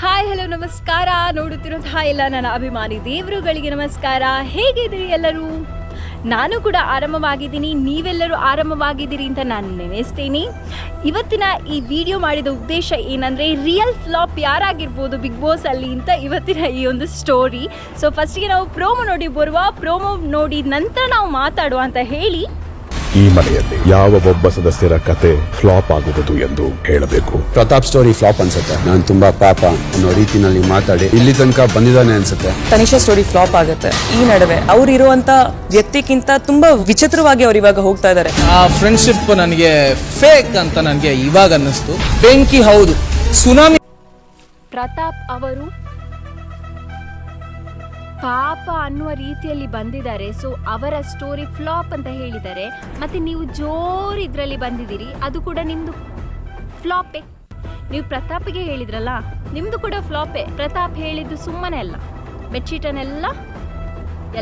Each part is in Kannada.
ಹಾಯ್, ಹಲೋ, ನಮಸ್ಕಾರ. ನೋಡುತ್ತಿರುವಂತಹ ಎಲ್ಲ ನನ್ನ ಅಭಿಮಾನಿ ದೇವರುಗಳಿಗೆ ನಮಸ್ಕಾರ. ಹೇಗಿದ್ದೀರಿ ಎಲ್ಲರೂ? ನಾನು ಕೂಡ ಆರಂಭವಾಗಿದ್ದೀನಿ. ನೀವೆಲ್ಲರೂ ಆರಂಭವಾಗಿದ್ದೀರಿ ಅಂತ ನಾನು ನೆನೆಸ್ತೀನಿ. ಇವತ್ತಿನ ಈ ವಿಡಿಯೋ ಮಾಡಿದ ಉದ್ದೇಶ ಏನಂದರೆ ರಿಯಲ್ ಫ್ಲಾಪ್ ಯಾರಾಗಿರ್ಬೋದು ಬಿಗ್ ಬಾಸ್ ಅಲ್ಲಿ ಅಂತ ಇವತ್ತಿನ ಈ ಒಂದು ಸ್ಟೋರಿ ಸೊ ಫಸ್ಟಿಗೆ ನಾವು ಪ್ರೋಮೋ ನೋಡಿ ಬರುವ ಪ್ರೋಮೋ ನೋಡಿ ನಂತರ ನಾವು ಮಾತಾಡುವ ಅಂತ ಹೇಳಿ ಈ ಮನೆಯಲ್ಲಿ ಯಾವ ಒಬ್ಬ ಸದಸ್ಯರ ಕತೆ ಫ್ಲಾಪ್ ಆಗುವುದು ಎಂದು ಹೇಳಬೇಕು. ಪ್ರತಾಪ್ ಸ್ಟೋರಿ ಫ್ಲಾಪ್ ಅನ್ಸುತ್ತೆ. ನಾನು ತುಂಬಾ ಪಾಪ ಅನ್ನೋ ರೀತಿನಲ್ಲಿ ಮಾತಾಡಿ ಇಲ್ಲಿ ತನಕ ಬಂದಿದ್ದಾನೆ ಅನ್ಸುತ್ತೆ. ತನಿಷಾ ಸ್ಟೋರಿ ಫ್ಲಾಪ್ ಆಗುತ್ತೆ. ಈ ನಡುವೆ ಅವ್ರು ಇರುವಂತ ವ್ಯಕ್ತಿಗಿಂತ ತುಂಬಾ ವಿಚಿತ್ರವಾಗಿ ಅವ್ರು ಇವಾಗ ಹೋಗ್ತಾ ಇದ್ದಾರೆ ಆ ಫ್ರೆಂಡ್ಶಿಪ್ ನನಗೆ ಫೇಕ್ ಅಂತ ನನಗೆ ಇವಾಗ ಅನ್ನಿಸ್ತು. ಬೆಂಕಿ ಹೌದು. ಸುನಾಮಿ ಪ್ರತಾಪ್ ಅವರು ಪಾಪ ಅನ್ನುವ ರೀತಿಯಲ್ಲಿ ಬಂದಿದ್ದಾರೆ. ಸೊ ಅವರ ಸ್ಟೋರಿ ಫ್ಲಾಪ್ ಅಂತ ಹೇಳಿದ್ದಾರೆ. ಮತ್ತೆ ನೀವು ಜೋರು ಇದರಲ್ಲಿ ಬಂದಿದ್ದೀರಿ. ಅದು ಕೂಡ ನಿಮ್ದು ಫ್ಲಾಪೇ ನೀವು ಪ್ರತಾಪ್ಗೆ ಹೇಳಿದ್ರಲ್ಲ, ನಿಮ್ದು ಕೂಡ ಫ್ಲಾಪೇ ಪ್ರತಾಪ್ ಹೇಳಿದ್ದು ಸುಮ್ಮನೆ ಅಲ್ಲ. ಬೆಡ್ಶೀಟನ್ನೆಲ್ಲ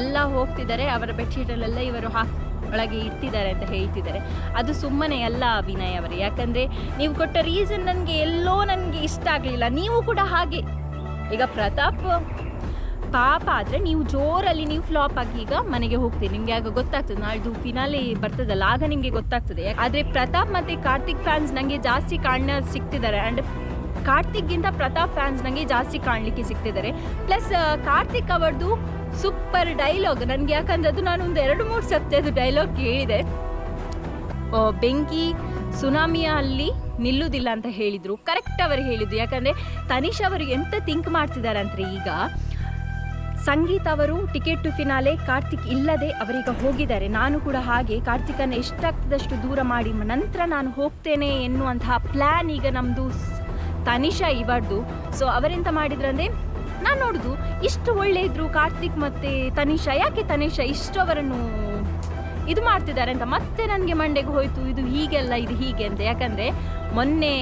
ಎಲ್ಲ ಹೋಗ್ತಿದ್ದಾರೆ. ಅವರ ಬೆಡ್ಶೀಟಲ್ಲೆಲ್ಲ ಇವರು ಹಾಕಿ, ಒಳಗೆ ಇಟ್ಟಿದ್ದಾರೆ ಅಂತ ಹೇಳ್ತಿದ್ದಾರೆ. ಅದು ಸುಮ್ಮನೆ ಅಲ್ಲ ಅಭಿನಯ ಅವರು. ಯಾಕಂದರೆ ನೀವು ಕೊಟ್ಟ ರೀಸನ್ ನನಗೆ ಎಲ್ಲೋ ನನಗೆ ಇಷ್ಟ ಆಗಲಿಲ್ಲ. ನೀವು ಕೂಡ ಹಾಗೆ. ಈಗ ಪ್ರತಾಪ್ ಪಾಪ ಆದರೆ ನೀವು ಜೋರಲ್ಲಿ ನೀವು ಫ್ಲಾಪ್ ಆಗಿ ಈಗ ಮನೆಗೆ ಹೋಗ್ತೀರಿ. ನಿಮಗೆ ಆಗ ಗೊತ್ತಾಗ್ತದೆ, ನಾಳ್ದು ಫಿನಾಲೆ ಬರ್ತದಲ್ಲ, ಆಗ ನಿಮಗೆ ಗೊತ್ತಾಗ್ತದೆ. ಆದರೆ ಪ್ರತಾಪ್ ಮತ್ತು ಕಾರ್ತಿಕ್ ಫ್ಯಾನ್ಸ್ ನನಗೆ ಜಾಸ್ತಿ ಕಾಣ ಸಿಗ್ತಿದ್ದಾರೆ ಆ್ಯಂಡ್ ಕಾರ್ತಿಕ್ಗಿಂತ ಪ್ರತಾಪ್ ಫ್ಯಾನ್ಸ್ ನನಗೆ ಜಾಸ್ತಿ ಕಾಣಲಿಕ್ಕೆ ಸಿಗ್ತಿದ್ದಾರೆ ಪ್ಲಸ್ ಕಾರ್ತಿಕ್ ಅವರದು ಸೂಪರ್ ಡೈಲಾಗ್ ನನಗೆ ಯಾಕಂದ್ರೆ ಅದು ನಾನು ಒಂದು ಎರಡು ಮೂರು ಸತಿ ಅದು ಡೈಲಾಗ್ ಕೇಳಿದೆ ಬೆಂಕಿ ಸುನಾಮಿಯ ಅಲ್ಲಿ ನಿಲ್ಲುವುದಿಲ್ಲ ಅಂತ ಹೇಳಿದ್ರು. ಕರೆಕ್ಟ್ ಅವರು ಹೇಳಿದ್ರು ಯಾಕಂದ್ರೆ ತನಿಷ್ ಅವರು ಎಂತ ಥಿಂಕ್ ಮಾಡ್ತಿದ್ದಾರೆ ಈಗ ಸಂಗೀತ ಅವರು ಟಿಕೆಟ್ ಟು ಫಿನಾಲೆ ಕಾರ್ತಿಕ್ ಇಲ್ಲದೆ ಅವರೀಗ ಹೋಗಿದ್ದಾರೆ. ನಾನು ಕೂಡ ಹಾಗೆ ಕಾರ್ತಿಕನ್ನು ಎಷ್ಟಾಗ್ತದಷ್ಟು ದೂರ ಮಾಡಿ ನಂತರ ನಾನು ಹೋಗ್ತೇನೆ ಎನ್ನುವಂತಹ ಪ್ಲ್ಯಾನ್ ಈಗ ನಮ್ಮದು ತನಿಷಾ ಇವರ್ದು ಸೊ ಅವರೆಂತ ಮಾಡಿದ್ರಂದ್ರೆ ನಾನು ನೋಡುದು ಇಷ್ಟು ಒಳ್ಳೆ ಇದ್ರು ಕಾರ್ತಿಕ್ ಮತ್ತೆ ತನಿಷಾ, ಯಾಕೆ ತನಿಷಾ ಇಷ್ಟು ಅವರನ್ನು ಇದು ಮಾಡ್ತಿದ್ದಾರೆ ಅಂತ ಮತ್ತೆ ನನಗೆ ಮಂಡೆಗೆ ಹೋಯ್ತು, ಇದು ಹೀಗೆಲ್ಲ, ಇದು ಹೀಗೆ ಅಂತ. ಯಾಕಂದರೆ ಮೊನ್ನೆ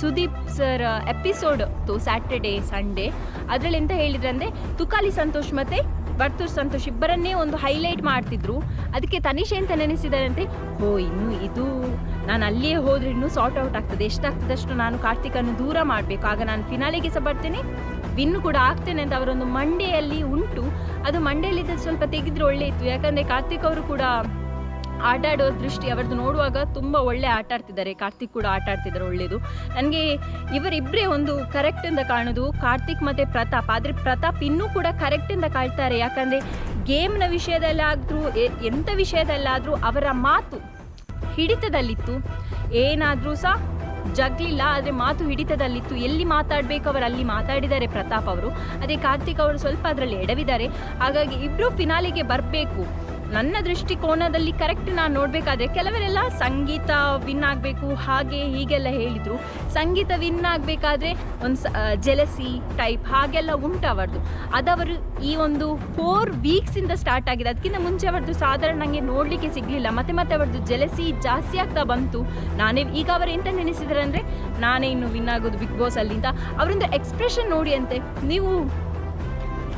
Sudeep sir episode Saturday Sunday ಅದರಲ್ಲಿ ಎಂತ ಹೇಳಿದ್ರೆ ಅಂದರೆ ತುಕಾಲಿ ಸಂತೋಷ್ ಮತ್ತೆ ಬರ್ತೂರ್ ಸಂತೋಷ್ ಇಬ್ಬರನ್ನೇ ಒಂದು ಹೈಲೈಟ್ ಮಾಡ್ತಿದ್ರು. ಅದಕ್ಕೆ ತನಿಷೆ ಅಂತ ನೆನೆಸಿದಾರಂತೆ ಓ ಇನ್ನು ಇದು ನಾನು ಅಲ್ಲಿಯೇ ಹೋದ್ರೆ ಇನ್ನೂ ಸಾರ್ಟ್ ಔಟ್ ಆಗ್ತದೆ. ಎಷ್ಟಾಗ್ತದಷ್ಟು ನಾನು ಕಾರ್ತಿಕನ್ನು ದೂರ ಮಾಡಬೇಕು. ಆಗ ನಾನು ಫಿನಾಲಿಗೆ ಸಹ ಬರ್ತೇನೆ. ವಿನ್ ಕೂಡ ಆಗ್ತೇನೆ ಅಂತ ಅವರೊಂದು ಮಂಡೆಯಲ್ಲಿ ಉಂಟು. ಅದು ಮಂಡೆಯಲ್ಲಿದ್ದ ಸ್ವಲ್ಪ ತೆಗೆದ್ರೆ ಒಳ್ಳೆ ಇತ್ತು. ಯಾಕಂದರೆ ಕಾರ್ತಿಕ್ ಅವರು ಕೂಡ ಆಟ ಆಡೋ ದೃಷ್ಟಿ ಅವ್ರದ್ದು ನೋಡುವಾಗ ತುಂಬ ಒಳ್ಳೆ ಆಟ ಆಡ್ತಿದ್ದಾರೆ. ಕಾರ್ತಿಕ್ ಕೂಡ ಆಟ ಆಡ್ತಿದ್ದಾರೆ ಒಳ್ಳೆಯದು ನನಗೆ ಇವರಿಬ್ಬರೇ ಒಂದು ಕರೆಕ್ಟ್ ಇಂದ ಕಾಣೋದು. ಕಾರ್ತಿಕ್ ಮತ್ತು ಪ್ರತಾಪ್. ಆದರೆ ಪ್ರತಾಪ್ ಇನ್ನೂ ಕೂಡ ಕರೆಕ್ಟ್ ಇಂದ ಕಾಳ್ತಾರೆ ಯಾಕಂದರೆ ಗೇಮ್ನ ವಿಷಯದಲ್ಲಾದರೂ ಎಂಥ ವಿಷಯದಲ್ಲಾದರೂ ಅವರ ಮಾತು ಹಿಡಿತದಲ್ಲಿತ್ತು. ಏನಾದರೂ ಸಹ ಜಗ್ಲಿಲ್ಲ, ಆದರೆ ಮಾತು ಹಿಡಿತದಲ್ಲಿತ್ತು. ಎಲ್ಲಿ ಮಾತಾಡಬೇಕು ಅವರು, ಅಲ್ಲಿ ಮಾತಾಡಿದ್ದಾರೆ ಪ್ರತಾಪ್ ಅವರು. ಅದೇ ಕಾರ್ತಿಕ್ ಅವರು ಸ್ವಲ್ಪ ಅದರಲ್ಲಿ ಎಡವಿದ್ದಾರೆ. ಹಾಗಾಗಿ ಇಬ್ಬರು ಫಿನಾಲಿಗೆ ಬರಬೇಕು. ನನ್ನ ದೃಷ್ಟಿಕೋನದಲ್ಲಿ ಕರೆಕ್ಟ್ ನಾನು ನೋಡಬೇಕಾದ್ರೆ ಕೆಲವರೆಲ್ಲ ಸಂಗೀತ ವಿನ್ ಆಗಬೇಕು, ಹಾಗೆ ಹೀಗೆಲ್ಲ ಹೇಳಿದರು. ಸಂಗೀತ ವಿನ್ ಆಗಬೇಕಾದ್ರೆ ಒಂದು ಜೆಲಸಿ ಟೈಪ್ ಹಾಗೆಲ್ಲ ಉಂಟು ಅವರದು. ಅದವರು ಈ ಒಂದು ಫೋರ್ ವೀಕ್ಸಿಂದ ಸ್ಟಾರ್ಟ್ ಆಗಿದೆ. ಅದಕ್ಕಿಂತ ಮುಂಚೆ ಅವರದ್ದು ಸಾಧಾರಣ ನನಗೆ ನೋಡಲಿಕ್ಕೆ ಸಿಗಲಿಲ್ಲ. ಮತ್ತೆ ಮತ್ತೆ ಅವರದ್ದು ಜೆಲಸಿ ಜಾಸ್ತಿ ಆಗ್ತಾ ಬಂತು. ನಾನೇ, ಈಗ ಅವರು ಎಂತ ನೆನೆಸಿದ್ದಾರೆ ಅಂದರೆ ನಾನೇ ಇನ್ನು ವಿನ್ ಆಗೋದು ಬಿಗ್ ಬಾಸ್ ಅಲ್ಲಿಂದ. ಅವರೊಂದು ಎಕ್ಸ್ಪ್ರೆಷನ್ ನೋಡಿ ಅಂತೆ. ನೀವು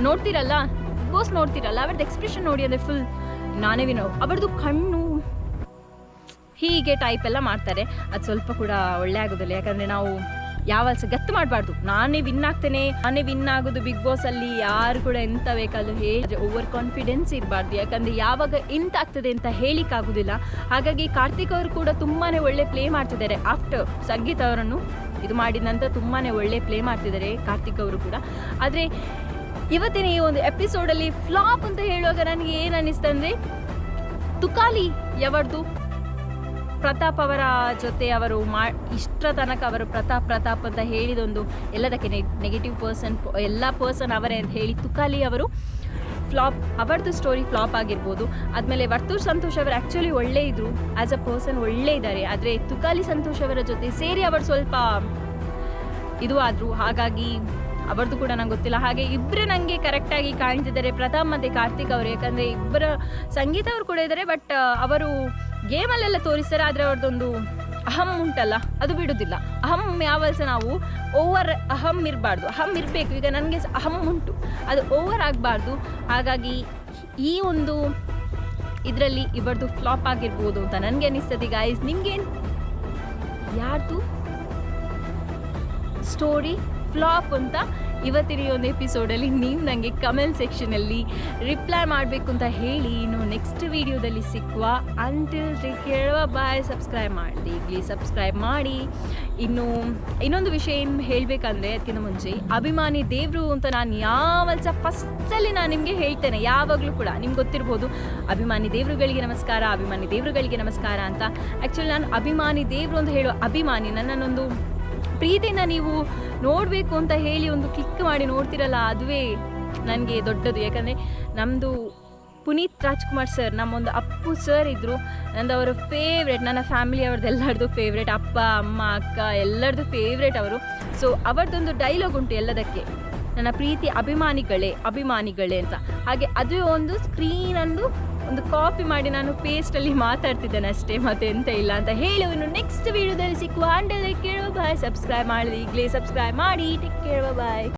ನೋಡ್ತೀರಲ್ಲ? ನೋಡ್ತಿರಲ್ಲ ನೋಡ್ತೀರಲ್ಲ ಅವ್ರದ್ದು ಎಕ್ಸ್ಪ್ರೆಷನ್ ನೋಡಿ ಅಂದರೆ ಫುಲ್ ನಾನೇ ವಿನ್ ಅವರದ್ದು ಕಣ್ಣು. ಹೀಗೆ ಟೈಪ್ ಎಲ್ಲ ಮಾಡ್ತಾರೆ. ಅದು ಸ್ವಲ್ಪ ಕೂಡ ಒಳ್ಳೆ ಆಗೋದಿಲ್ಲ. ಯಾಕಂದರೆ ನಾವು ಯಾವ ಸಹ ಗತ್ತು ಮಾಡಬಾರ್ದು. ನಾನೇ ವಿನ್ ಆಗ್ತೇನೆ, ನಾನೇ ವಿನ್ ಆಗೋದು ಬಿಗ್ ಬಾಸ್ ಅಲ್ಲಿ. ಯಾರು ಕೂಡ ಎಂತ ಬೇಕಾದ್ರೂ ಹೇಳಿದ್ರೆ ಓವರ್ ಕಾನ್ಫಿಡೆನ್ಸ್ ಇರಬಾರ್ದು. ಯಾಕಂದರೆ ಯಾವಾಗ ಎಂತ ಆಗ್ತದೆ ಅಂತ ಹೇಳಿಕ್ಕಾಗೋದಿಲ್ಲ ಹಾಗಾಗಿ ಕಾರ್ತಿಕ್ ಅವರು ಕೂಡ ತುಂಬಾ ಒಳ್ಳೆ ಪ್ಲೇ ಮಾಡ್ತಿದ್ದಾರೆ. ಆಫ್ಟರ್ ಸಂಗೀತ ಅವರನ್ನು ಇದು ಮಾಡಿದ ನಂತರ ತುಂಬಾ ಒಳ್ಳೆ ಪ್ಲೇ ಮಾಡ್ತಿದ್ದಾರೆ ಕಾರ್ತಿಕ್ ಅವರು ಕೂಡ. ಆದರೆ ಇವತ್ತಿನ ಈ ಒಂದು ಎಪಿಸೋಡಲ್ಲಿ ಫ್ಲಾಪ್ ಅಂತ ಹೇಳುವಾಗ ನನಗೆ ಏನು ಅನ್ನಿಸ್ತಂದ್ರೆ ತುಕಾಲಿ ಯಾವರ್ದು? ಪ್ರತಾಪ್ ಅವರ ಜೊತೆ ಅವರು ಮಾ, ಇಷ್ಟರ ತನಕ ಅವರು ಪ್ರತಾಪ್ ಪ್ರತಾಪ್ ಅಂತ ಹೇಳಿದೊಂದು ಎಲ್ಲದಕ್ಕೆ ನೆಗೆಟಿವ್ ಪರ್ಸನ್ ಎಲ್ಲ ಪರ್ಸನ್ ಅವರೇ ಅಂತ ಹೇಳಿ ತುಕಾಲಿ ಅವರು ಫ್ಲಾಪ್ ಅವರದ್ದು ಸ್ಟೋರಿ ಫ್ಲಾಪ್ ಆಗಿರ್ಬೋದು. ಆದಮೇಲೆ ವರ್ತೂರ್ ಸಂತೋಷ್ ಅವರು ಆ್ಯಕ್ಚುಲಿ ಒಳ್ಳೆ ಇದ್ರು. ಆ್ಯಸ್ ಅ ಪರ್ಸನ್ ಒಳ್ಳೆ ಇದ್ದಾರೆ. ಆದರೆ ತುಕಾಲಿ ಸಂತೋಷ್ ಅವರ ಜೊತೆ ಸೇರಿ ಅವರು ಸ್ವಲ್ಪ ಇದು ಆದರು. ಹಾಗಾಗಿ ಅವರದ್ದು ಕೂಡ ನಂಗೆ ಗೊತ್ತಿಲ್ಲ. ಹಾಗೆ ಇಬ್ಬರು ನನಗೆ ಕರೆಕ್ಟಾಗಿ ಕಾಣ್ತಿದ್ದಾರೆ. ಪ್ರತಾಪ್ ಮತ್ತು ಕಾರ್ತಿಕ್ ಅವರು. ಯಾಕಂದರೆ ಇಬ್ಬರ ಸಂಗೀತ ಅವರು ಕೂಡ ಇದ್ದಾರೆ ಬಟ್ ಅವರು ಗೇಮಲ್ಲೆಲ್ಲ ತೋರಿಸ್ತಾರೆ, ಆದರೆ ಅವ್ರದ್ದೊಂದು ಅಹಂ ಉಂಟಲ್ಲ, ಅದು ಬಿಡುವುದಿಲ್ಲ ಅಹಂ ಯಾವಾಗ ನಾವು ಓವರ್ ಅಹಂ ಇರಬಾರ್ದು. ಅಹಂ ಇರಬೇಕು. ಈಗ ನನಗೆ ಅಹಂ ಉಂಟು. ಅದು ಓವರ್ ಆಗಬಾರ್ದು. ಹಾಗಾಗಿ ಈ ಒಂದು ಇದರಲ್ಲಿ ಇವರದು ಫ್ಲಾಪ್ ಆಗಿರ್ಬೋದು ಅಂತ ನನಗೆ ಅನಿಸ್ತದೆ ಗಾಯ್ಸ್ ನಿಮ್ಗೆ ಯಾರ್ದು ಸ್ಟೋರಿ ಫ್ಲಾಪ್ ಅಂತ ಇವತ್ತಿನ ಈ ಒಂದು ಎಪಿಸೋಡಲ್ಲಿ ನೀವು ನನಗೆ ಕಮೆಂಟ್ ಸೆಕ್ಷನಲ್ಲಿ ರಿಪ್ಲೈ ಮಾಡಬೇಕು ಅಂತ ಹೇಳಿ ಇನ್ನು ನೆಕ್ಸ್ಟ್ ವಿಡಿಯೋದಲ್ಲಿ ಸಿಕ್ಕುವ ಅಂಟಿಲ್ ಕೇಳುವ ಬಾಯ್ ಸಬ್ಸ್ಕ್ರೈಬ್ ಮಾಡಿ ಇಲ್ಲಿ ಸಬ್ಸ್ಕ್ರೈಬ್ ಮಾಡಿ. ಇನ್ನು ಇನ್ನೊಂದು ವಿಷಯ ಏನು ಹೇಳಬೇಕಂದ್ರೆ ಅದಕ್ಕಿಂತ ಮುಂಚೆ ಅಭಿಮಾನಿ ದೇವರು ಅಂತ ನಾನು ಯಾವಲ್ ಸಹ ಫಸ್ಟಲ್ಲಿ ನಾನು ನಿಮಗೆ ಹೇಳ್ತೇನೆ, ಯಾವಾಗಲೂ ಕೂಡ ನಿಮ್ಗೆ ಗೊತ್ತಿರ್ಬೋದು ಅಭಿಮಾನಿ ದೇವರುಗಳಿಗೆ ನಮಸ್ಕಾರ, ಅಭಿಮಾನಿ ದೇವರುಗಳಿಗೆ ನಮಸ್ಕಾರ ಅಂತ. ಆ್ಯಕ್ಚುಲಿ ನಾನು ಅಭಿಮಾನಿ ದೇವರು ಅಂತ ಹೇಳೋ ಅಭಿಮಾನಿ ನನ್ನನ್ನೊಂದು ಪ್ರೀತಿಯಿಂದ ನೀವು ನೋಡಬೇಕು ಅಂತ ಹೇಳಿ ಒಂದು ಕ್ಲಿಕ್ ಮಾಡಿ ನೋಡ್ತಿರಲ್ಲ, ಅದುವೇ ನನಗೆ ದೊಡ್ಡದು. ಯಾಕಂದರೆ ನಮ್ಮದು ಪುನೀತ್ ರಾಜ್ಕುಮಾರ್ ಸರ್ ನಮ್ಮೊಂದು ಅಪ್ಪು ಸರ್ ಇದ್ದರು ನಂದು ಅವರ ಫೇವ್ರೆಟ್ ನನ್ನ ಫ್ಯಾಮಿಲಿ ಅವ್ರದ್ದು ಎಲ್ಲರದ್ದು ಫೇವ್ರೆಟ್ ಅಪ್ಪ, ಅಮ್ಮ, ಅಕ್ಕ ಎಲ್ಲರದ್ದು ಫೇವ್ರೇಟ್ ಅವರು. ಸೊ ಅವರದೊಂದು ಡೈಲಾಗ್ ಉಂಟು ಎಲ್ಲದಕ್ಕೆ. ನನ್ನ ಪ್ರೀತಿ ಅಭಿಮಾನಿಗಳೇ ಅಭಿಮಾನಿಗಳೇ ಅಂತ. ಹಾಗೆ ಅದುವೇ ಒಂದು ಸ್ಕ್ರೀನ್ ಅಂದು ಒಂದು ಕಾಪಿ ಮಾಡಿ ನಾನು ಪೇಸ್ಟಲ್ಲಿ ಮಾತಾಡ್ತಿದ್ದೇನೆ ಅಷ್ಟೇ, ಮತ್ತೆ ಎಂತ ಇಲ್ಲ ಅಂತ ಇನ್ನು ನೆಕ್ಸ್ಟ್ ವಿಡಿಯೋದಲ್ಲಿ ಸಿಕ್ಕುವ ಹಂಡಲ್ಲಿ ಕೇಳುವ ಬಾಯ್ ಸಬ್ಸ್ಕ್ರೈಬ್ ಮಾಡಿ ಈಗಲೇ ಸಬ್ಸ್ಕ್ರೈಬ್ ಮಾಡಿ ಟೇಕ್ ಕೇಳುವ ಬಾಯ್